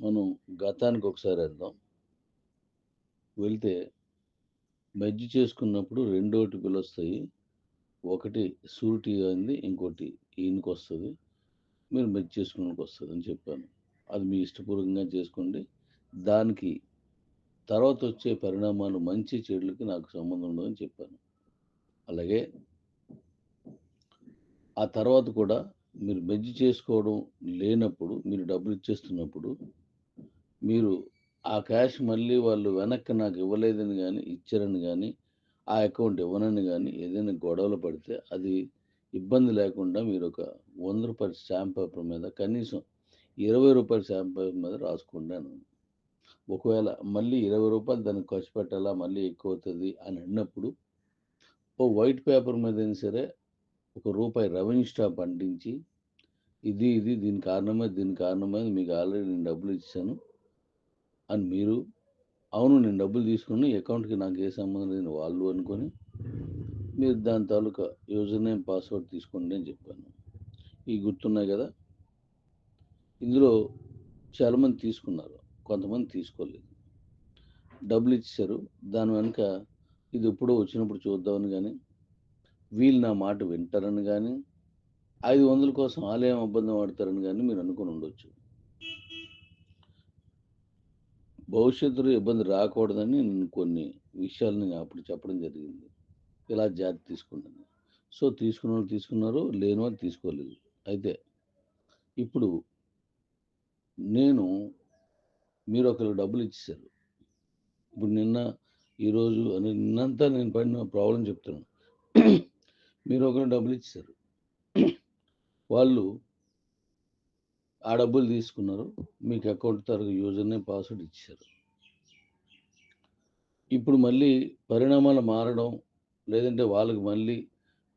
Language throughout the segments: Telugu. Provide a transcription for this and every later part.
మనం గతానికి ఒకసారి వెళ్దాం. వెళ్తే మెజ్జి చేసుకున్నప్పుడు రెండోటి పిలుస్తాయి వస్తాయి. ఒకటి సూరిటీ అయింది ఇంకోటి ఈయనకి వస్తుంది. మీరు మెజ్జి చేసుకున్నకి వస్తుంది అని చెప్పాను. అది మీ ఇష్టపూర్వకంగా చేసుకోండి. దానికి తర్వాత వచ్చే పరిణామాలు మంచి చెడులకి నాకు సంబంధం ఉండదని చెప్పాను. అలాగే ఆ తర్వాత కూడా మీరు మెజ్జి చేసుకోవడం లేనప్పుడు మీరు డబ్బులు ఇచ్చేస్తున్నప్పుడు మీరు ఆ క్యాష్ మళ్ళీ వాళ్ళు వెనక్కి నాకు ఇవ్వలేదని కానీ ఇచ్చారని కానీ ఆ అకౌంట్ ఇవ్వనని కానీ ఏదైనా గొడవలు పడితే అది ఇబ్బంది లేకుండా మీరు ఒక వంద రూపాయల స్టాంప్ పేపర్ మీద కనీసం ఇరవై రూపాయల స్టాంప్ పేపర్ మీద రాసుకుంటాను ఒకవేళ మళ్ళీ ఇరవై రూపాయలు దానికి ఖర్చు పెట్టాలా మళ్ళీ ఎక్కువ అవుతుంది అని అన్నప్పుడు ఓ వైట్ పేపర్ మీద అయినా సరే ఒక రూపాయి రెవెన్యూ స్టాంప్ అంటించి ఇది ఇది దీని కారణమే దీని కారణమే మీకు ఆల్రెడీ నేను డబ్బులు ఇచ్చాను. అని మీరు అవును నేను డబ్బులు తీసుకుని అకౌంట్కి నాకు ఏ సంబంధం లేని వాళ్ళు అనుకొని మీరు దాని తాలూకా యూజర్ నేమ్ పాస్వర్డ్ తీసుకోండి అని చెప్పాను. ఈ గుర్తున్నాయి కదా? ఇందులో చాలామంది తీసుకున్నారు కొంతమంది తీసుకోలేదు. డబ్బులు ఇచ్చారు దాని వెనుక ఇది ఎప్పుడో వచ్చినప్పుడు చూద్దామని కానీ వీళ్ళు నా మాట వింటారని కానీ ఐదు వందల కోసం ఆలయం అబద్ధం ఆడతారని కానీ మీరు అనుకుని ఉండొచ్చు. భవిష్యత్తులో ఇబ్బంది రాకూడదని నేను కొన్ని విషయాలు నేను అప్పుడు చెప్పడం జరిగింది. ఇలా జాగ్రత్త తీసుకున్నాను సో తీసుకున్న వాళ్ళు తీసుకున్నారు లేని వాళ్ళు తీసుకోలేదు. అయితే ఇప్పుడు నేను మీరు ఒకరికి డబ్బులు ఇచ్చేసారు ఇప్పుడు నిన్న ఈరోజు అని నిన్నంతా నేను పడిన ప్రాబ్లం చెప్తున్నాను. మీరు ఒకరు డబ్బులు ఇచ్చారు వాళ్ళు ఆ డబ్బులు తీసుకున్నారు. మీకు అకౌంట్ తరగతి యూజర్నే పాస్వర్డ్ ఇచ్చారు. ఇప్పుడు మళ్ళీ పరిణామాలు మారడం లేదంటే వాళ్ళకి మళ్ళీ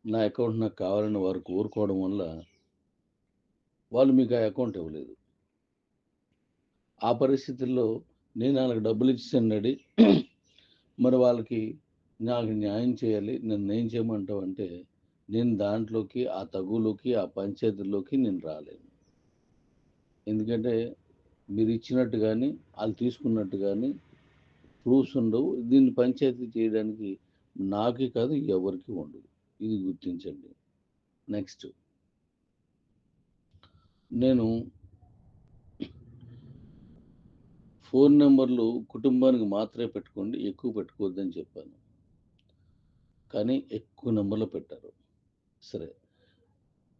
నా అకౌంట్ నాకు కావాలని వారు కోరుకోవడం వల్ల వాళ్ళు మీకు ఆ అకౌంట్ ఇవ్వలేదు. ఆ పరిస్థితుల్లో నేను వాళ్ళకి డబ్బులు ఇచ్చాను మరి వాళ్ళకి నాకు న్యాయం చేయాలి నన్ను ఏం చేయమంటావు అంటే నేను దాంట్లోకి ఆ తగులోకి ఆ పంచాయతీలోకి నేను రాలేను. ఎందుకంటే మీరు ఇచ్చినట్టు కానీ వాళ్ళు తీసుకున్నట్టు కానీ ప్రూఫ్స్ ఉండవు. దీన్ని పంచాయతీ చేయడానికి నాకే కాదు ఎవరికి ఉండదు. ఇది గుర్తించండి. నెక్స్ట్. నేను ఫోన్ నెంబర్లు కుటుంబానికి మాత్రమే పెట్టుకోండి ఎక్కువ పెట్టుకోవద్దని చెప్పాను. కానీ ఎక్కువ నెంబర్లు పెట్టారు. సరే.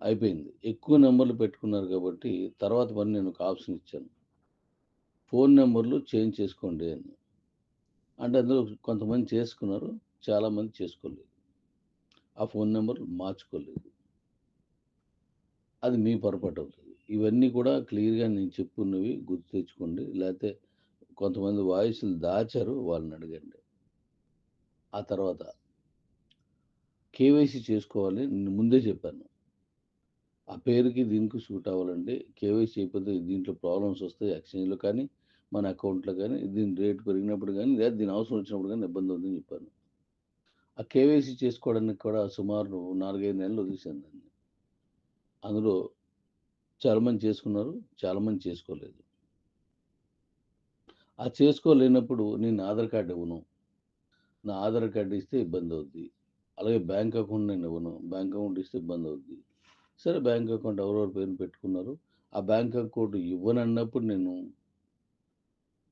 అయిపోయింది. ఎక్కువ నెంబర్లు పెట్టుకున్నారు కాబట్టి తర్వాత మరి నేను ఒక ఆప్షన్ ఇచ్చాను. ఫోన్ నెంబర్లు చేంజ్ చేసుకోండి అని. అంటే అందులో కొంతమంది చేసుకున్నారు చాలామంది చేసుకోలేదు. ఆ ఫోన్ నెంబర్లు మార్చుకోలేదు. అది మీ పొరపాటు అవుతుంది. ఇవన్నీ కూడా క్లియర్గా నేను చెప్పుకున్నవి గుర్తు తెచ్చుకోండి. లేకపోతే కొంతమంది వాయిస్లు దాచారు వాళ్ళని అడగండి. ఆ తర్వాత కేవైసీ చేసుకోవాలి నేను ముందే చెప్పాను. ఆ పేరుకి దీనికి సూట్ అవ్వాలంటే కేవైసీ అయిపోతే దీంట్లో ప్రాబ్లమ్స్ వస్తాయి ఎక్స్చేంజ్లో కానీ మన అకౌంట్లో కానీ దీని రేట్ పెరిగినప్పుడు కానీ లేదా దీని అవసరం వచ్చినప్పుడు కానీ ఇబ్బంది ఉందని చెప్పాను. ఆ కేవైసీ చేసుకోవడానికి కూడా సుమారు నాలుగైదు నెలలు వదిలేసాను దాన్ని. అందులో చాలామంది చేసుకున్నారు చాలామంది చేసుకోలేదు. ఆ చేసుకోలేనప్పుడు నేను ఆధార్ కార్డు ఇవ్వను. నా ఆధార్ కార్డు ఇస్తే ఇబ్బంది అవుద్ది. అలాగే బ్యాంక్ అకౌంట్ నేను ఇవ్వను. బ్యాంక్ అకౌంట్ ఇస్తే ఇబ్బంది అవుద్ది. సరే బ్యాంక్ అకౌంట్ ఎవరెవరు పేరు పెట్టుకున్నారు. ఆ బ్యాంక్ అకౌంట్ ఇవ్వనన్నప్పుడు నేను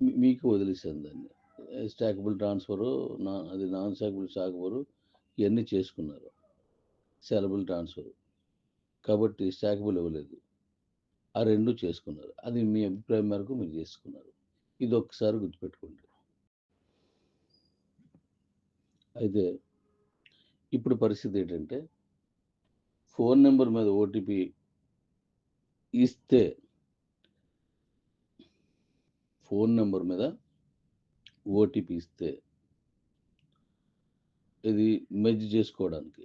మీకు వదిలేసాను దాన్ని. స్టాకబుల్ ట్రాన్స్ఫరు నా అది నాన్ స్టాకబుల్ స్టాకబుల్ ఇవన్నీ చేసుకున్నారు. Sellable transfer. కాబట్టి స్టాకబుల్ ఇవ్వలేదు. ఆ రెండు చేసుకున్నారు. అది మీ అభిప్రాయం మేరకు మీరు చేసుకున్నారు. ఇది ఒక్కసారి గుర్తుపెట్టుకోండి. అయితే ఇప్పుడు పరిస్థితి ఏంటంటే ఫోన్ నెంబర్ మీద ఓటీపీ ఇస్తే ఫోన్ నెంబర్ మీద ఓటీపీ ఇస్తే ఇది మెజ్ చేసుకోవడానికి.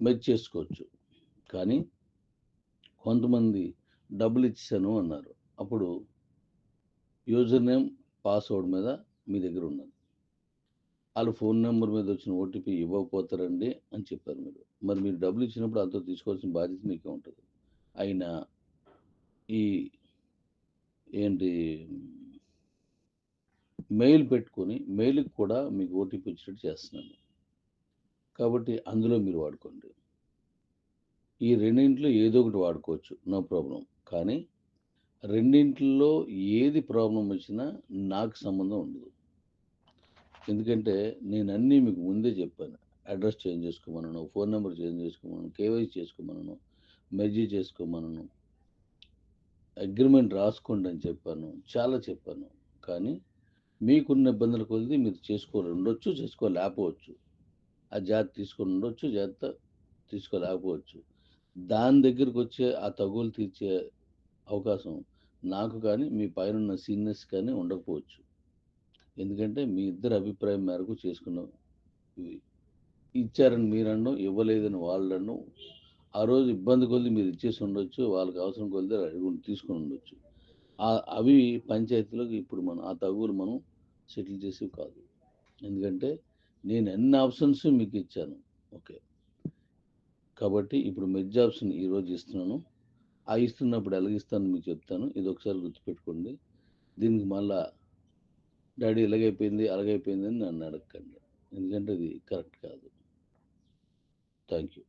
మెజ్ చేసుకోవచ్చు. కానీ కొంతమంది డబ్బులు ఇచ్చాను అన్నారు. అప్పుడు యూజర్ నేమ్ పాస్వర్డ్ మీద మీ దగ్గర ఉన్నది. వాళ్ళు ఫోన్ నెంబర్ మీద వచ్చిన ఓటీపీ ఇవ్వకపోతారండి అని చెప్పారు మీరు మరి మీరు డబ్బులు ఇచ్చినప్పుడు అంత తీసుకోవాల్సిన బాధ్యత మీకే ఉంటుంది అయినా ఈ ఏంటి మెయిల్ పెట్టుకొని మెయిల్‌కి కూడా మీకు ఓటీపీ వచ్చేటట్టు చేస్తున్నాను. కాబట్టి అందులో మీరు వాడుకోండి. ఈ రెండింటిలో ఏదో ఒకటి వాడుకోవచ్చు. నో ప్రాబ్లం కానీ రెండింటిలో ఏది ప్రాబ్లం వచ్చినా నాకు సంబంధం ఉండదు. ఎందుకంటే నేను అన్నీ మీకు ముందే చెప్పాను. అడ్రస్ చేంజ్ చేసుకోమనను, ఫోన్ నెంబర్ చేంజ్ చేసుకోమనను, కేవైసీ చేసుకోమనను, మెర్జీ చేసుకోమనను. అగ్రిమెంట్ రాసుకోండి అని చెప్పాను. చాలా చెప్పాను. కానీ మీకున్న ఇబ్బందుల కొద్ది మీరు చేసుకోవాలి ఉండొచ్చు, చేసుకోలేకపోవచ్చు. ఆ జాగ్రత్త తీసుకొని ఉండొచ్చు, జాగ్రత్త తీసుకోలేకపోవచ్చు. దాని దగ్గరకొచ్చే ఆ తగులు తీర్చే అవకాశం నాకు కానీ, మీ పైనున్న సీనియర్స్ కానీ ఉండకపోవచ్చు. ఎందుకంటే మీ ఇద్దరు అభిప్రాయం మేరకు చేసుకున్నాం ఇవి. ఇచ్చారని మీరనడం, ఇవ్వలేదని వాళ్ళనడం. ఆ రోజు ఇబ్బంది కొద్ది మీరు ఇచ్చేసి ఉండొచ్చు. వాళ్ళకి అవసరం కొద్ది అడిగి తీసుకొని ఉండొచ్చు. అవి పంచాయతీలోకి ఇప్పుడు మనం ఆ తగువులు మనం సెటిల్ చేసేవి కాదు. ఎందుకంటే నేను అన్ని ఆప్షన్స్ మీకు ఇచ్చాను. ఓకే. కాబట్టి ఇప్పుడు మెజ్ ఆప్షన్ ఈరోజు ఇస్తున్నాను. ఆ ఇస్తున్నప్పుడు ఎలాగిస్తాను మీకు చెప్తాను. ఇది ఒకసారి గుర్తుపెట్టుకోండి. దీనికి మళ్ళీ డాడీ ఇలాగైపోయింది, అలాగైపోయిందని నన్ను అడగకండి. ఎందుకంటే అది కరెక్ట్ కాదు. Thank you.